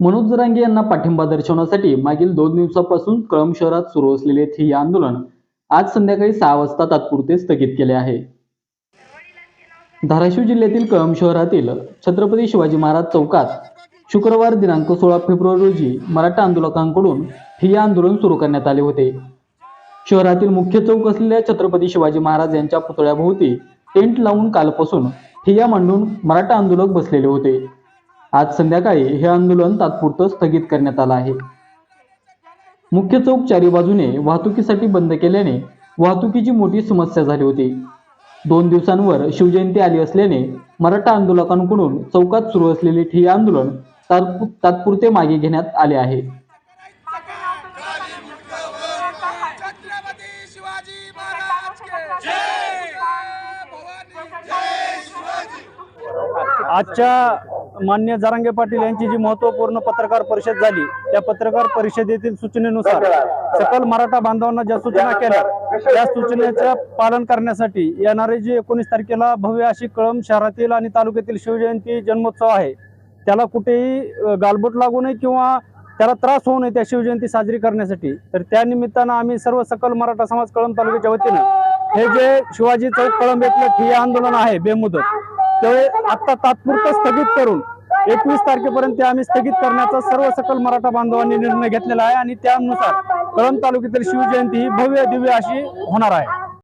मनोज जरांगे यांना पाठिंबा दर्शवण्यासाठी मागील दोन दिवसापासून कळंब शहरात सुरू असलेले ठिय्या आंदोलन आज संध्याकाळी सहा वाजता तात्पुरते स्थगित केले आहे. धाराशिव जिल्ह्यातील कळंब शहरातील छत्रपती शिवाजी महाराज चौकात शुक्रवार दिनांक सोळा फेब्रुवारी रोजी मराठा आंदोलकांकडून ठिय्या आंदोलन सुरू करण्यात आले होते. शहरातील मुख्य चौक असलेल्या छत्रपती शिवाजी महाराज यांच्या पुतळ्याभोवती टेंट लावून कालपासून ठिय्या मांडून मराठा आंदोलक बसलेले होते. आज संध्याकाळी हे आंदोलन तात्पुरतं स्थगित करण्यात आलं आहे. मुख्य चौक चारी बाजूने वाहतुकीसाठी बंद केल्याने वाहतुकीची मोठी समस्या झाली होती. दोन दिवसांवर शिवजयंती आली असल्याने मराठा आंदोलकांकडून चौकात सुरू असलेले ठिय्या आंदोलन तात्पु- तात्पुरते मागे घेण्यात आले आहे. छत्रपती शिवाजी महाराज के जय! भवानी! जय शिवाजी! आजच्या मान्य जरांगे पाटील यांची जी महत्त्वपूर्ण पत्रकार परिषद झाली त्या पत्रकार परिषदेतील सूचनेनुसार सकल मराठा बांधवांना ज्या सूचना केल्या त्या सूचनेचं पालन करण्यासाठी येणारे जी एकोणीस तारखेला भव्य अशी कळंब शहरातील आणि तालुक्यातील शिवजयंती जन्मोत्सव आहे त्याला कुठेही गालबोट लागू नये किंवा त्याला त्रास होऊ नये त्या शिवजयंती साजरी करण्यासाठी. तर त्या निमित्तानं आम्ही सर्व सकल मराठा समाज कळम तालुक्याच्या वतीनं हे जे शिवाजी चौक कळंब येथलं ठिय्या आंदोलन आहे बेमुदत ते आता तात्पुरतं स्थगित करून एकवीस तारखेपर्यंत ते आम्ही स्थगित करण्याचा सर्व सकल मराठा बांधवांनी निर्णय घेतलेला आहे आणि त्यानुसार कळंब तालुक्यातील शिवजयंती ही भव्य दिव्य अशी होणार आहे.